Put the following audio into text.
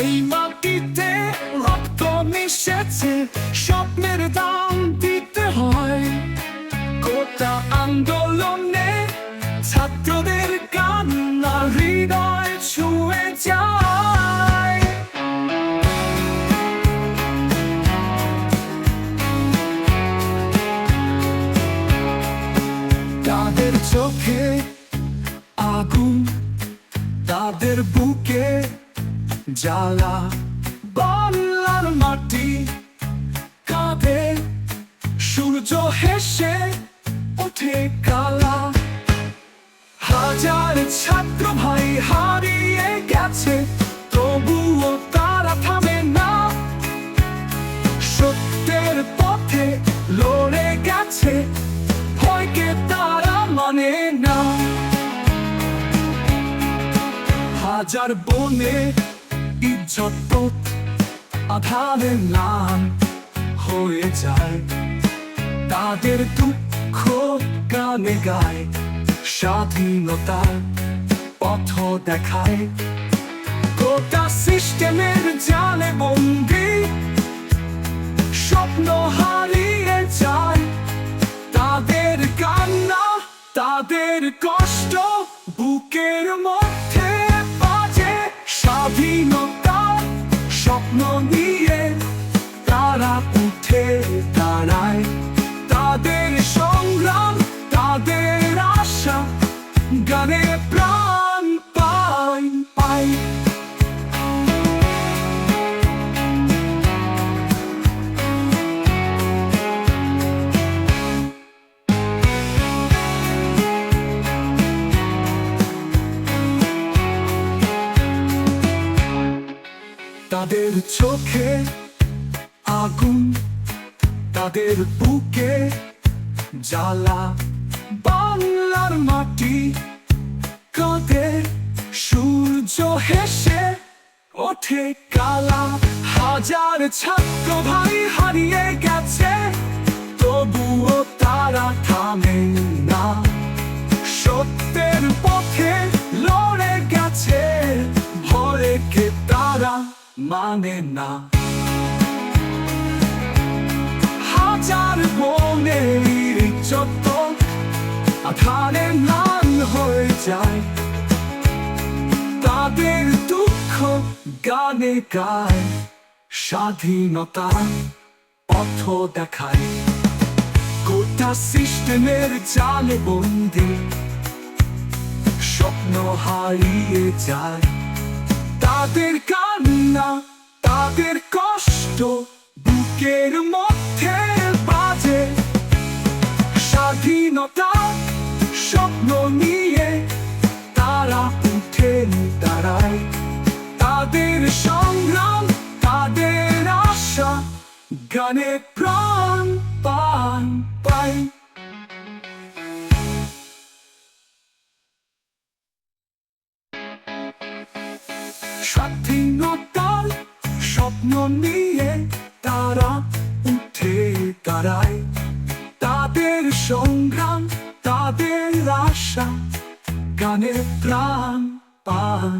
এই মাটিতে রক্ত মিশেছে, স্বপ্নের দাম দিতে হয়। গোটা আন্দোলনে ছাত্রদের কান্না হৃদয় ছুঁয়ে যায়। তাদের চোখে আগুন, তাদের বুকে জ্বালা বাংলার মাটি, কাঁধে সূর্য হেসে ওঠে কালা। হাজার ছাত্র ভাই হারিয়ে গেছে, তবুও তারা থামে না। সত্যের পথে লড়ে গেছে, ভয়কে তারা মানে না। হাজার বনে ইজ্জত আধারে নাম হয়ে যায়। তাদের দুঃখ গানে গায়, স্বাধীনতার পথ দেখায়। গোটা সিস্টেমের জালে বন্দি, স্বপ্ন হারিয়ে যায়। তাদের কান্না, তাদের কষ্ট তাদের সংগ্রাম তাদের আশা গানে প্রাণ পায় পায় তাদের চোখে আগুন তাদের বুকে জ্বালা, বাংলার মাটি, কাঁধে সূর্য হেসে ওঠে কালা। হাজার ছাত্র ভাই হারিয়ে গেছে, তবুও তারা থামে না। সত্যের পথে লড়ে গেছে ভয়কে তারা মানে না। হাজার ইজ্জত আধারে ম্লান হয়ে যায়। তাদের দুঃখ গানে গায়, স্বাধীনতা পথ দেখায়। গোটা সিস্টেমের জালে বন্দি, স্বপ্ন হারিয়ে যায়। তাদের কান্না, তাদের কষ্ট বুকের মধ্যে গানে প্রাণ পান পায় স্বাধীনতার স্বপ্ন নিয়ে তারা উঠে দাঁড়ায়। তাদের সংগ্রাম, তাদের আশা গানে প্রাণ পান